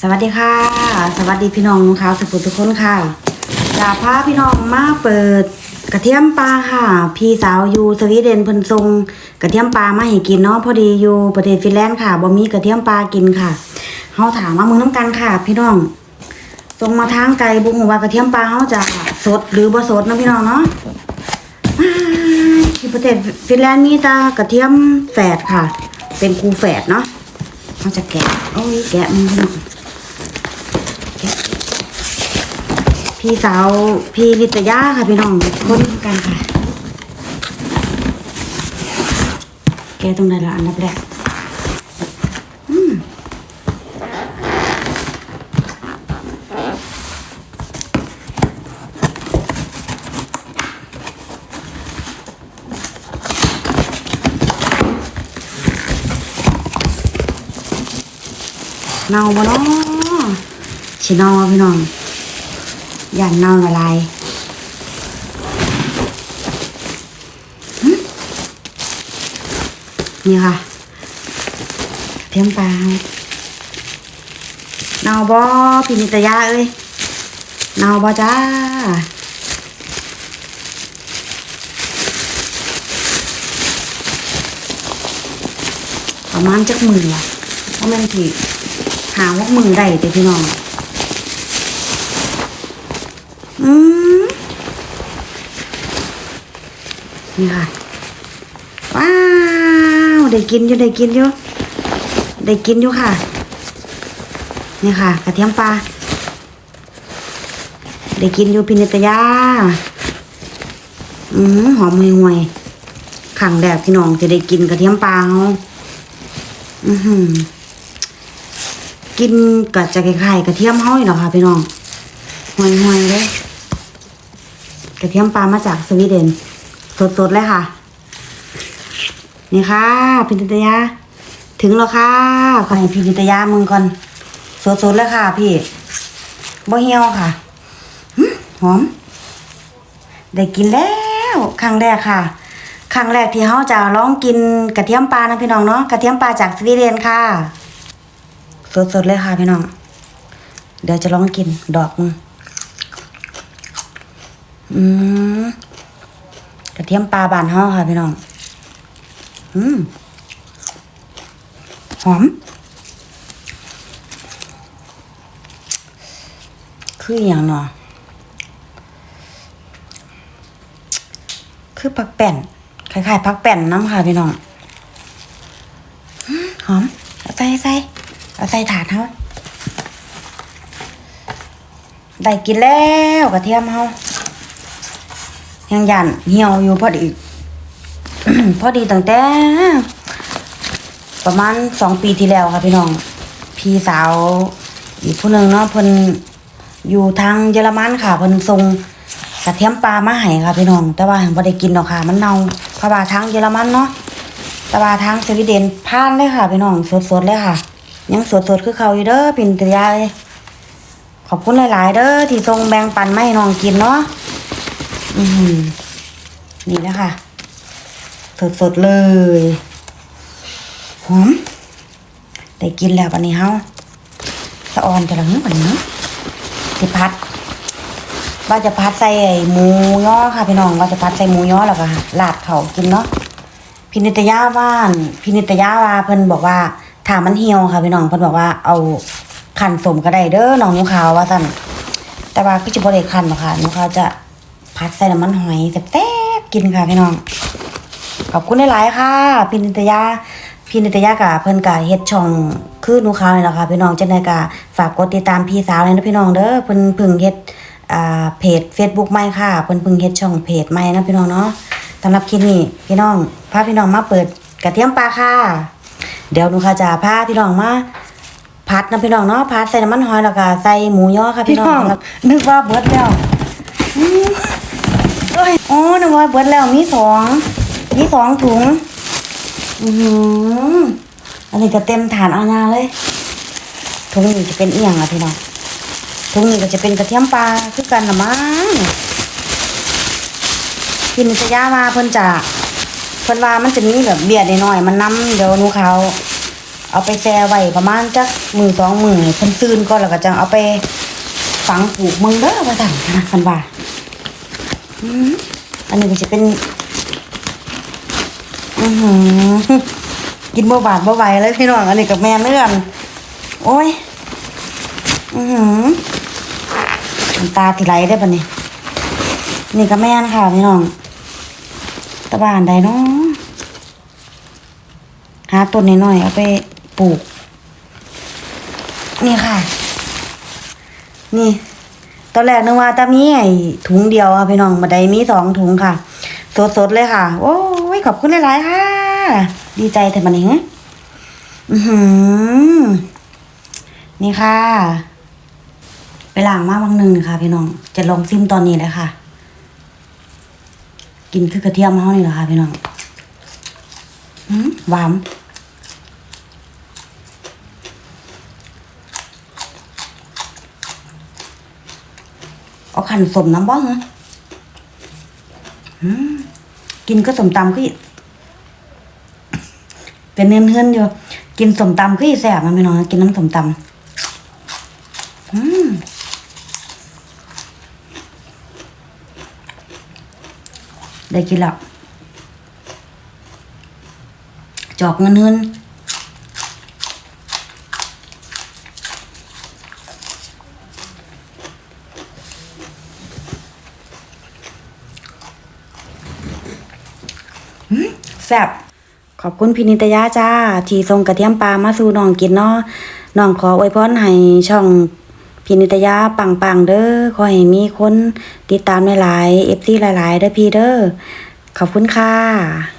สวัสดีค่ะ สวัสดีพี่น้องนุ้งขาสุขุทุกคนค่ะอยากพาพี่น้องมาเปิดกระเทียมปลาค่ะ พี่สาวอยู่สวีเดนเพิ่นส่งกระเทียมปลามาให้กินเนาะพอดีอยู่ประเทศฟินแลนด์ค่ะบ่มีกระเทียมปลากินค่ะเฮาถามว่ามึงน้ำกันค่ะ พี่น้องส่งมาทางไกลบ่ฮู้ว่ากระเทียมปลาเฮาจะสดหรือบ่สดเนาะพี่น้องเนาะที่ประเทศฟินแลนด์มีต่กระเทียมแฝดค่ะ เป็นคูแฝดเนาะเฮาจะแกะโอ้ยแกะมึง พี่สาวพี่นิตยาค่ะพี่น้องคนกันค่ะ แกตรงไหนละอันดับแรกเน่าบ่เนาะชิเน่าพี่น้อง อยันเน่าละลายหึนี่ค่ะเทียมปลาเนาบ่พี่นิตยาเอ้ยเนาบ่จ้าประมาณจักมือว่ะเพราะมันที่หาวักมือได้แต่พี่น้อง อืม นี่ค่ะ ว้าว ได้กินอยู่ได้กินอยู่ได้กินอยู่ค่ะ นี่ค่ะ กระเทียมปลา ได้กินอยู่พินิตยา อืมหอมห่วยๆขังแดดพี่น้องจะได้กินกระเทียมปลาเฮาอือหือกินกะจะคล้ายๆกระเทียมเฮาอีกเนาะค่ะพี่น้องห่วยๆเลย ระเทียมปลามาจากสวีเดน สดๆเลยค่ะ นี่ค่ะพินิตยา ถึงแล้วค่ะขอให้พินิตยามึงก่อน สดๆเลยค่ะ พี่บ่เหี่ยวค่ะหอม ได้กินแล้วครั้งแรกค่ะครั้งแรกที่เฮาจะลองกินกระเทียมปลานะพี่น้องเนาะกระเทียมปลาจากสวีเดนค่ะ สดๆเลยค่ะพี่น้อง เดี๋ยวจะลองกินดอกมึง อืมกระเทียมปลาบานเฮาค่ะพี่น้อง อืมหอม คืออย่างเนาะคือผักแป้นคล้ายๆผักแป้นน้ำค่ะพี่น้องหอมเอาใส่ใส่เอาใส่ถาดเฮาได้กินแล้วกระเทียมเฮา ยังยันเหี่ยวอยู่พอดี พอดีตั้งแต่ ประมาณสองปีที่แล้วค่ะพี่น้อง พี่สาวอีกผู้หนึ่งเนาะเพิ่นอยู่ทางเยอรมันค่ะเพิ่นส่งกระเทียมปลามาให้ค่ะพี่น้อง แต่ว่าบ่ได้กินดอกค่ะ มันเน่าเพราะว่าทางเยอรมันเนาะแต่ว่าทางสวีเดนผ่านเลยค่ะพี่น้องสดๆเลยค่ะ ยังสดๆคือเขาอยู่เด้อปินตยายขอบคุณหลาย ๆ เด้อที่ส่งแบ่งปันมาให้น้องกินเนาะ อืมนี่นะคะ สดๆเลยหอมได้กินแล้ววันนี้เฮาสะออนจะละหึวันนี้สิพัด ว่าจะพัดใส่หมูย่อค่ะพี่น้องว่าจะพัดใส่หมูย่อแล้วก็ลาดเขากินเนาะพินิตยาว่านพินิตยาว่าเพิ่นบอกว่าถามมันเหี่ยวค่ะพี่น้องเพิ่นบอกว่าเอาขันสมก็ได้เด้อน้องนุขาวว่าซั่นแต่ว่าพี่จะบ่ได้ขันหรอกค่ะนุขาวจะ ผัดใส่น้ำมันหอยแซ่บๆกินค่ะพี่น้อง ขอบคุณหลายๆค่ะพินิตยาพินิตยากะเพิ่นกะเฮ็ดช่องคือหนูขาวนี่แหละค่ะพี่น้องจังได๋กะฝากกดติดตามพี่สาวเลยนะพี่น้องเด้อเพิ่นเพิ่งเฮ็ดอ่าเพจ Facebook ใหม่ค่ะเพิ่นเพิ่งเฮ็ดช่องเพจใหม่นะพี่น้องเนาะสำหรับคลิปนี้พี่น้องพาพี่น้องมาเปิดกระเทียมปลาค่ะ เดี๋ยวหนูค่ะจะพาพี่น้องมาผัดนะพี่น้องเนาะผัดใส่น้ำมันหอยแล้วก็ใส่หมูยอค่ะพี่น้องนึกว่าเบิดแล้วเอ๋อนึกว่าเบิดแล้วมีสองมีสองถุง อืออันนี้ก็เต็มฐานอาญาเลยถุงนี้จะเป็นเอียงอะพี่น้องถุงนี้ก็จะเป็นกระเทียมปลาคือกันละมั้งพี่นิตยามาเพิ่นจะเพิ่นว่ามันจะมีแบบเบียดหน่อยมันน้ำเดี๋ยวหนูเขาเอาไปแช่ไว้ประมาณจักมือสองมือเพิ่นซื่นก่อนแล้วก็จังเอาไปฝังปลูกมึงเด้อว่าซั่นนะคันว่าอืม อันนี้ก็จะเป็น อือหือกินบ่บาดบ่ไหวเลยพี่น้องอันนี้กับแม่เนื่อนโอ้ย อือหือตาที่ไหลได้ปะนี่นี่ก็แม่นค่ะพี่น้องตะบานใดเนาะหาต้นน้อยๆเอาไปปลูก นี่ค่ะ นี่ ตอนแรกนึกว่าจะมีไอ้ถุงเดียวค่ะพี่น้องมาได้มีสองถุงค่ะ สดๆเลยค่ะ โอ้ยขอบคุณหลายๆค่ะ ดีใจแต่มันเองอือหือนี่ค่ะ ไปล้างมากบางหนึ่งค่ะ พี่น้อง จะลองซิมตอนนี้เลยค่ะ กินคือกระเทียมเฮานี่แหละค่ะ พี่น้องอืมหวาน เอาขันสมน้ำบ้างเหรอกินก็สมตำก็อีเป็นเนื้อเฮือนอยู่กินสมตำก็อีแสบมันะพี่น้องกินน้ำสมตำอืมได้กินแล้วจอกเงินเฮือนแซ่บขอบคุณพินิตยาจ้า ที่ส่งกระเทียมปลามาสู่น้องกินเนาะน้องขออวยพรให้ช่องพินิตยาปังๆเด้อขอให้มีคนติดตามหลายๆเอฟซีหลายๆเด้อพี่เด้อขอบคุณค่ะ